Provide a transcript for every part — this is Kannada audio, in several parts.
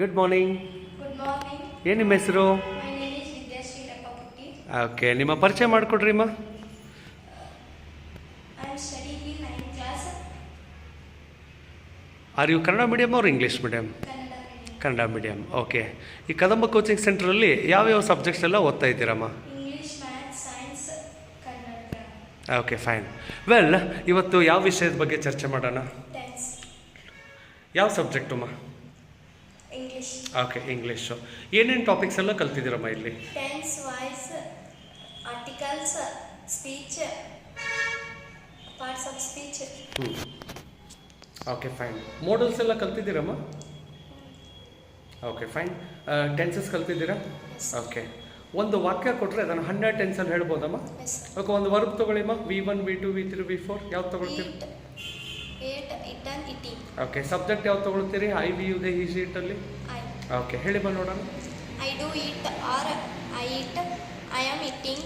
Good morning. ಏನು ನಿಮ್ಮ ಹೆಸರು? ಓಕೆ ನಿಮ್ಮ ಪರಿಚಯ ಮಾಡಿಕೊಡ್ರಿ ಅಮ್ಮ. ಆರ್ ಯು ಕನ್ನಡ ಮೀಡಿಯಮ್ ಅವ್ರ English medium Kannada medium okay ಈ ಕದಂಬ ಕೋಚಿಂಗ್ ಸೆಂಟ್ರಲ್ಲಿ ಯಾವ್ಯಾವ ಸಬ್ಜೆಕ್ಟ್ಸ್ ಎಲ್ಲ ಓದ್ತಾ ಇದ್ದೀರಮ್ಮ. ಓಕೆ ಫೈನ್ ವೆಲ್ ಇವತ್ತು ಯಾವ ವಿಷಯದ ಬಗ್ಗೆ ಚರ್ಚೆ ಮಾಡೋಣ? ಯಾವ ಸಬ್ಜೆಕ್ಟ್ ಸಬ್ಜೆಕ್ಟಮ್ಮ English. ಓಕೆ ಇಂಗ್ಲೀಷು ಏನೇನು ಟಾಪಿಕ್ಸ್ ಎಲ್ಲ ಕಲ್ತಿದ್ದೀರಮ್ಮ ಇಲ್ಲಿ? Tense voice articles speech parts of speech ಹ್ಞೂ ಓಕೆ ಫೈನ್ ಮೋಡಲ್ಸ್ ಎಲ್ಲ ಕಲ್ತಿದ್ದೀರಮ್ಮ? ಓಕೆ ಫೈನ್ ಟೆನ್ಸಸ್ ಕಲ್ತಿದ್ದೀರಾ? ಓಕೆ ಒಂದು ವಾಕ್ಯ ಕೊಟ್ಟರೆ ಅದನ್ನು ಹಂಡ್ರೆಡ್ ಟೆನ್ಸಲ್ಲಿ ಹೇಳ್ಬೋದಮ್ಮ. ಓಕೆ ಒಂದು verb ತೊಗೊಳ್ಳಿಮ್ಮ? V one V two V three V four ಯಾವ್ದು ತೊಗೊಳ್ತೀರಿ? Eat, ate, eaten, eating. Okay subject ಯಾವ್ದು ತೊಗೊಳ್ತೀರಿ ಐ ವಿ ಯು ದೆ ಈ ಶೀಟಲ್ಲಿ I. ಓಕೆ ಹೇಳಿ ಬಾ ನೋಡೋಣ I do eat or I eat. I am eating.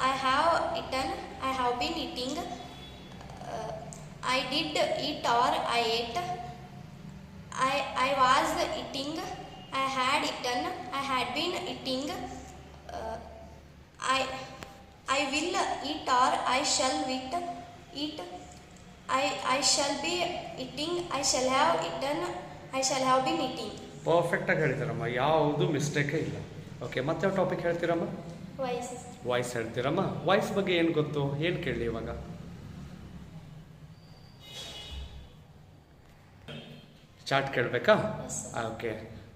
I have eaten. I have been eating. Uh, I did eat or I ate. I I was eating. I had eaten. I had been eating. Uh, I I will eat or I shall eat. Eat. I I shall be eating. I shall have eaten. I shall have been eating. ಪರ್ಫೆಕ್ಟಾಗಿ ಹೇಳ್ತೀರಮ್ಮ ಯಾವುದು ಮಿಸ್ಟೇಕೇ ಇಲ್ಲ. ಓಕೆ ಮತ್ತೆ ಯಾವ ಟಾಪಿಕ್ ಹೇಳ್ತೀರಮ್ಮ ವಾಯ್ಸ್ ವಾಯ್ಸ್ ಹೇಳ್ತೀರಮ್ಮ ವಾಯ್ಸ್ ಬಗ್ಗೆ ಏನು ಗೊತ್ತು? ಏನು ಕೇಳಿ ಇವಾಗ? ಚಾರ್ಟ್ ಕೇಳಬೇಕಾ? ಓಕೆ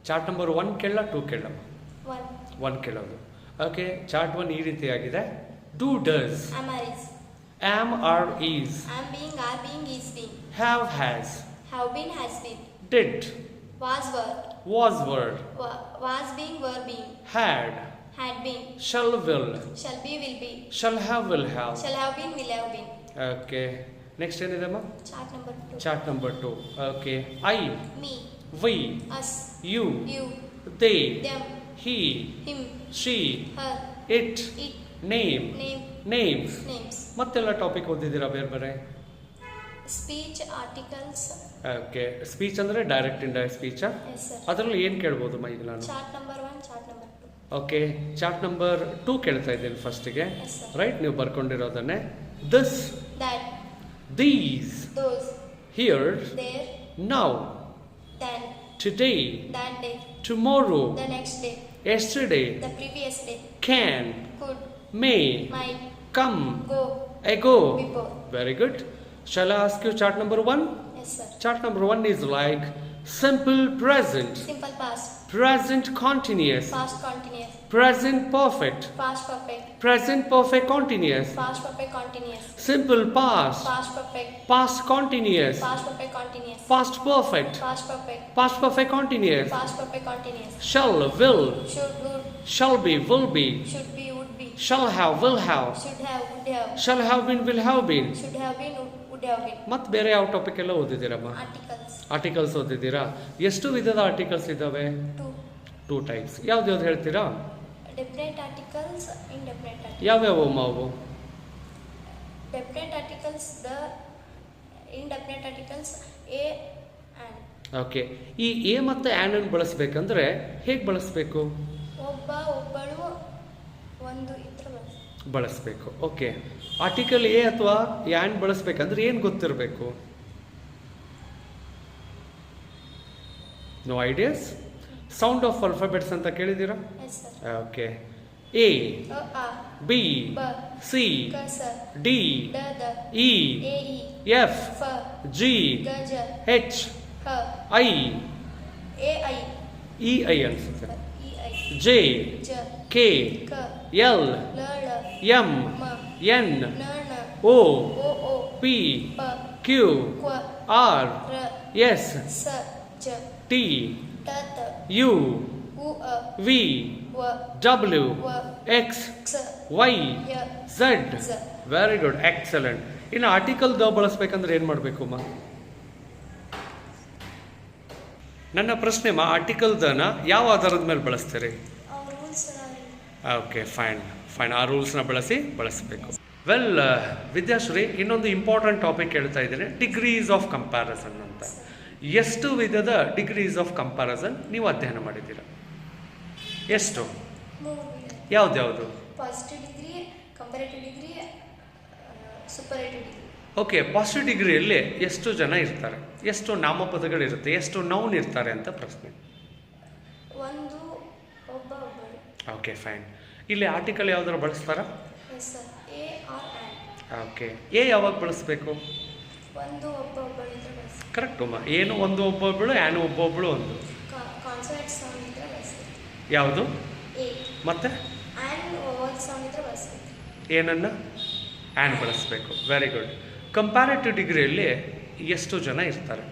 ಚಾರ್ಟ್ ನಂಬರ್ ಒನ್ ಕೇಳ ಟೂ ಕೇಳಮ್ಮ One. ಒನ್ ಕೇಳೋದು. ಓಕೆ ಚಾರ್ಟ್ ಒನ್ ಈ ರೀತಿಯಾಗಿದೆ. Do does Am is. Am are is Am being, are being, is being. Have has Have been, has been. Did Was, were. Was were Wa- was being, were being. Had Had been. Shall will Shall be, will be. Shall have will have Shall have been, will have been. Okay next ಏನಿದೆಮ್ಮ Chart number two. Chart number two okay I Me. We Us. You You. They Them. he Him. she Her. it It. Name. Names. ಮತ್ತೆಲ್ಲ ಟಾಪಿಕ್ ಓದಿದ್ದೀರಾ ಬೇರೆ ಬೇರೆ? ಸ್ಪೀಚ್ ಆರ್ಟಿಕಲ್ಸ್ ಓಕೆ ಸ್ಪೀಚ್ ಅಂದರೆ ಡೈರೆಕ್ಟ್ ಇಂಡೈರೆಕ್ಟ್ ಸ್ಪೀಚ್. ಅದರಲ್ಲಿ ಏನು ಕೇಳ್ಬೋದು ಮೈಗೆ ನಾನು? Chart number one, chart number. Okay chart number two ಕೇಳ್ತಾ ಇದ್ದೀನಿ ಫಸ್ಟಿಗೆ ರೈಟ್ ನೀವು ಬರ್ಕೊಂಡಿರೋದನ್ನೇ. This that these those here there now. Today next day tomorrow day yesterday The May. My. Come. Go. I go. Before. Very good. Shall I ask you chart number one? Yes, sir. Chart number one is like simple present. Simple past. Present continuous. Past continuous. Present perfect. Past perfect. Present perfect continuous. Past perfect continuous. Simple past. Past perfect. Past continuous. Past perfect continuous. Past perfect. Past perfect. Past perfect continuous. Past perfect continuous. Shall will. Should would. Shall be will be. Should be shall have will have should have have shall have been will have been C have ಯಾವ ಟಾಪಿಕ್ ಎಲ್ಲ ಟಾಪಿಕೆಲ್ಲ ಓದಿದ್ದೀರಮ್ಮ? Articles articles ಓದಿದ್ದೀರಾ? ಎಷ್ಟು ವಿಧದ ಆರ್ಟಿಕಲ್ಸ್ ಇದ್ದಾವೆ ಟೂ ಟೈಪ್ಸ್ ಯಾವ್ದು ಯಾವ್ದು ಹೇಳ್ತೀರಾ? ಡೆಪ್ನೆಟ್ ಆರ್ಟಿಕಲ್ಸ್ ಇನ್ಡೆಫ್ನೆಟ್ ಯಾವ್ಯಾವು ಅಮ್ಮ ಅವು? Definite articles the indefinite articles a okay ಈ ಎ ಮತ್ತು ಆ್ಯಂಡಲ್ ಬಳಸಬೇಕಂದ್ರೆ ಹೇಗೆ ಬಳಸಬೇಕು? ಒಂದು ಬಳಸಬೇಕು. ಓಕೆ. ಆರ್ಟಿಕಲ್ ಎ ಅಥವಾ ಯಾಂಡ್ ಬಳಸ್ಬೇಕಂದ್ರೆ ಏನು ಗೊತ್ತಿರಬೇಕು? No ideas sound of alphabets ಅಂತ ಕೇಳಿದ್ದೀರಾ? ಓಕೆ ಎ ಅ ಆ B C D E A F G H I A E I ಅನ್ಸುತ್ತೆ. I J K L M N O P Q R S T U V W X Y Z. Very good excellent ಇನ್ನು ಆರ್ಟಿಕಲ್ ದ ಬಳಸ್ಬೇಕಂದ್ರೆ ಏನು ಮಾಡಬೇಕು, ಮಾ? ನನ್ನ ಪ್ರಶ್ನೆ, ಮಾ ಆರ್ಟಿಕಲ್ ದನ ಯಾವ ಆಧಾರದ ಮೇಲೆ ಬಳಸ್ತೀರಿ? ಓಕೆ ಫೈನ್ ಫೈನ್ ಆ ರೂಲ್ಸ್ನ ಬಳಸಿ ಬಳಸಬೇಕು. ವೆಲ್ ವಿದ್ಯಾಶ್ರೀ ಇನ್ನೊಂದು ಇಂಪಾರ್ಟೆಂಟ್ ಟಾಪಿಕ್ ಹೇಳ್ತಾ ಇದ್ದೀನಿ. ಡಿಗ್ರೀಸ್ ಆಫ್ ಕಂಪ್ಯಾರಿಸನ್ ಅಂತ. ಎಷ್ಟು ವಿಧದ ಡಿಗ್ರೀಸ್ ಆಫ್ ಕಂಪ್ಯಾರಿಸನ್ ನೀವು ಅಧ್ಯಯನ ಮಾಡಿದ್ದೀರಾ? ಎಷ್ಟು? ಯಾವ್ದ್ಯಾವುದು ಓಕೆ ಪಾಸಿಟಿವ್ ಡಿಗ್ರಿಯಲ್ಲಿ ಎಷ್ಟು ಜನ ಇರ್ತಾರೆ? ಎಷ್ಟು ನಾಮಪದಗಳಿರುತ್ತೆ? ಎಷ್ಟು ನೌನ್ ಇರ್ತಾರೆ ಅಂತ ಪ್ರಶ್ನೆ. ಒಂದು ಒಬ್ಬ ಒಬ್ಬರು. ಓಕೆ ಫೈನ್ ಇಲ್ಲಿ ಆರ್ಟಿಕಲ್ ಯಾವ್ದಾರು ಬಳಸ್ತಾರಾ? ಆ್ಯಂಡ್ ಓಕೆ ಎ ಯಾವಾಗ ಬಳಸಬೇಕು? ಒಂದು ಒಬ್ಬ ಕರೆಕ್ಟ್ ಅಮ್ಮ ಏನು ಒಂದು ಒಬ್ಬೊಬ್ಬಳು ಆ್ಯನು ಒಬ್ಬೊಬ್ಬಳು ಒಂದು. ಯಾವುದು? ಮತ್ತೆ? ಆ್ಯಂಡ್ ಏನನ್ನು? ಆ್ಯನ್ ಬಳಸಬೇಕು. ವೆರಿ ಗುಡ್ ಕಂಪ್ಯಾರಿಟಿವ್ ಡಿಗ್ರಿಯಲ್ಲಿ ಎಷ್ಟು ಜನ ಇರ್ತಾರೆ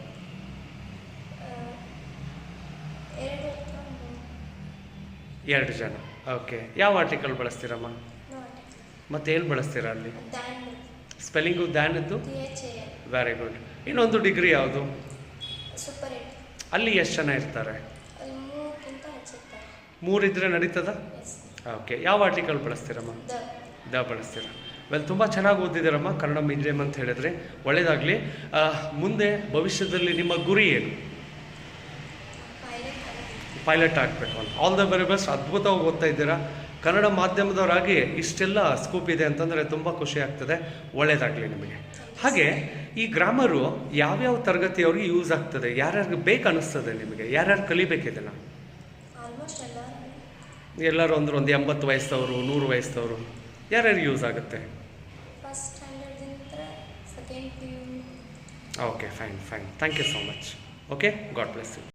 ಎರಡು ಅಥವಾ ಮೂರು ಎರಡು ಜನ. ಓಕೆ ಯಾವ ಆರ್ಟಿಕಲ್ ಬಳಸ್ತೀರಮ್ಮ? ಮತ್ತೆ ಏನು ಬಳಸ್ತೀರಾ ಅಲ್ಲಿ? ಸ್ಪೆಲ್ಲಿಂಗು ದ್ಯಾನದ್ದು ವೆರಿ ಗುಡ್ ಇನ್ನೊಂದು ಡಿಗ್ರಿ ಯಾವುದು? ಅಲ್ಲಿ ಎಷ್ಟು ಜನ ಇರ್ತಾರೆ? ಮೂರಿದ್ರೆ ನಡೀತದ? ಓಕೆ ಯಾವ ಆರ್ಟಿಕಲ್ ಬಳಸ್ತೀರಮ್ಮ? ದ ಬಳಸ್ತೀರ. ವೆಲ್ ತುಂಬ ಚೆನ್ನಾಗಿ ಓದಿದ್ದೀರಮ್ಮ. ಕನ್ನಡ ಮೀಡಿಯಮ್ ಅಂತ ಹೇಳಿದ್ರೆ ಒಳ್ಳೆಯದಾಗಲಿ ಮುಂದೆ ಭವಿಷ್ಯದಲ್ಲಿ ನಿಮ್ಮ ಗುರಿ ಏನು? ಪೈಲಟ್ ಆಗಬೇಕು ಅಂತ. ಆಲ್ ದ ವೆರಿ ಬೆಸ್ಟ್ ಅದ್ಭುತವಾಗಿ ಓದ್ತಾ ಇದ್ದೀರಾ? ಕನ್ನಡ ಮಾಧ್ಯಮದವರಾಗಿ ಇಷ್ಟೆಲ್ಲ ಸ್ಕೋಪ್ ಇದೆ ಅಂತಂದರೆ ತುಂಬ ಖುಷಿ ಆಗ್ತದೆ. ಒಳ್ಳೆಯದಾಗಲಿ ನಿಮಗೆ. ಹಾಗೆ ಈ ಗ್ರಾಮರು ಯಾವ್ಯಾವ ತರಗತಿಯವ್ರಿಗೆ ಯೂಸ್ ಆಗ್ತದೆ? ಯಾರ್ಯಾರಿಗೆ ಬೇಕು ಅನ್ನಿಸ್ತದೆ ನಿಮಗೆ? ಯಾರ್ಯಾರು ಕಲಿಬೇಕಿದೆಲ್ಲ ಎಲ್ಲರೂ ಅಂದ್ರೆ ಒಂದು ಎಂಬತ್ತು ವಯಸ್ಸವರು ನೂರು ವಯಸ್ಸವರು ಯಾರ್ಯಾರು ಯೂಸ್ ಆಗುತ್ತೆ? Okay fine fine thank you so much okay God bless you